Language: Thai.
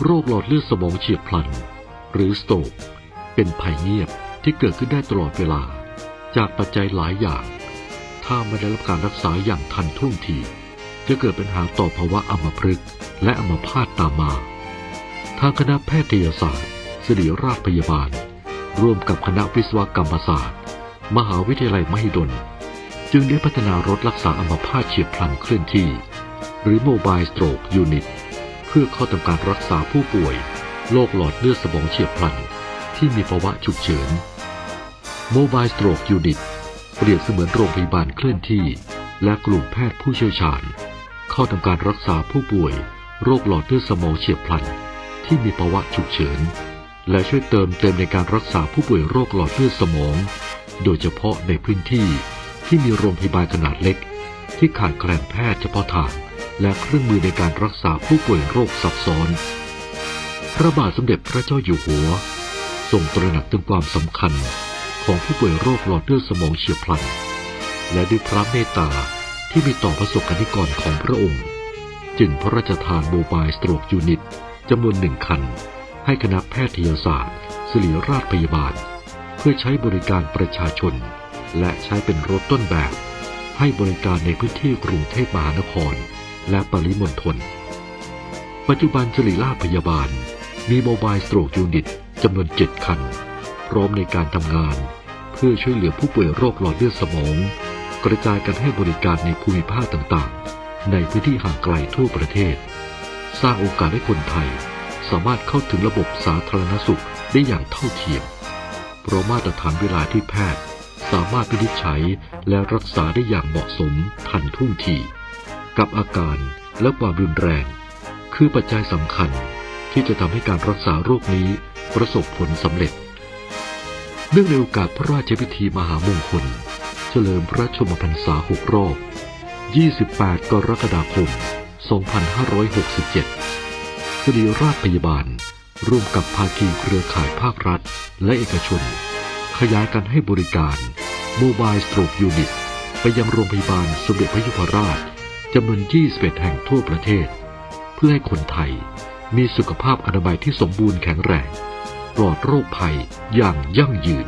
โรคหลอดเลือดสมองเฉียบพลัน หรือสโตรกเป็นภัยเงียบที่เกิดขึ้นได้ตลอดเวลา จากปัจจัยหลายอย่าง ถ้าไม่ได้รับการรักษาอย่างทันท่วงที จะเกิดปัญหาต่อภาวะอัมพฤกษ์และอัมพาตตามมา ทางคณะแพทยศาสตร์ศิริราชพยาบาล ร่วมกับคณะวิศวกรรมศาสตร์ มหาวิทยาลัยมหิดล จึงได้พัฒนารถรักษาอัมพาตเฉียบพลันเคลื่อนที่ หรือ Mobile Stroke Unit พื่อเข้าทำการรักษาผู้ป่วยโรคหลอดเลือดสมองเฉียบพลัน ที่มีภาวะฉุกเฉิน Mobile Stroke Unit เปรียบเสมือนโรงพยาบาลเคลื่อนที่ และกลุ่มแพทย์ผู้เชี่ยวชาญ เข้าทำการรักษาผู้ป่วย โรคหลอดเลือดสมองเฉียบพลัน ที่มีภาวะฉุกเฉิน และช่วยเติมเต็มในการรักษาผู้ป่วยโรคหลอดเลือดสมอง โดยเฉพาะในพื้นที่ที่มีโรงพยาบาลขนาดเล็ก ที่ขาดแคลนแพทย์เฉพาะทาง และเครื่องมือในการรักษาผู้ป่วยโรคซับซ้อน พระบาทสมเด็จพระเจ้าอยู่หัวทรงตระหนักถึงความสำคัญของผู้ป่วยโรคหลอดเลือดสมองเฉียบพลัน และด้วยพระเมตตาที่มีต่อประสบกนิกรของพระองค์ จึงพระราชทานโมบายสโตรกยูนิตจำนวนหนึ่งคัน ให้คณะแพทยศาสตร์ศิริราชพยาบาล เพื่อใช้บริการประชาชน และใช้เป็นรถต้นแบบ ให้บริการในพื้นที่กรุงเทพมหานคร และปริมณฑล ปัจจุบันศิริราชพยาบาล มีโมบายสโตรกยูนิตจำนวน 7 คัน พร้อมในการทำงาน เพื่อช่วยเหลือผู้ป่วยโรคหลอดเลือดสมอง กระจายกันให้บริการในภูมิภาคต่างๆ ในพื้นที่ห่างไกลทั่วประเทศ สร้างโอกาสให้คนไทย สามารถเข้าถึงระบบสาธารณสุขได้อย่างเท่าเทียม เพราะมาตรฐานเวลาที่แพทย์ สามารถวินิจฉัยและรักษาได้อย่างเหมาะสมทันท่วงที กับอาการและความรุนแรง คือปัจจัยสำคัญที่จะทำให้การรักษาโรคนี้ประสบผลสำเร็จ เนื่องในโอกาสพระราชพิธีมหามงคล เฉลิมพระชมพรรษาหกรอบ 28 กรกฎาคม 2567สิริราชพยาบาล ร่วมกับภาคีเครือข่ายภาครัฐ และเอกชน ขยายการให้บริการโมบายสโตรกยูนิตไปยังโรงพยาบาลสมเด็จพระยุพราช จำนวน 21 แห่งทั่วประเทศ เพื่อให้คนไทยมีสุขภาพอนามัยที่สมบูรณ์แข็งแรง ปลอดโรคภัยอย่างยั่งยืน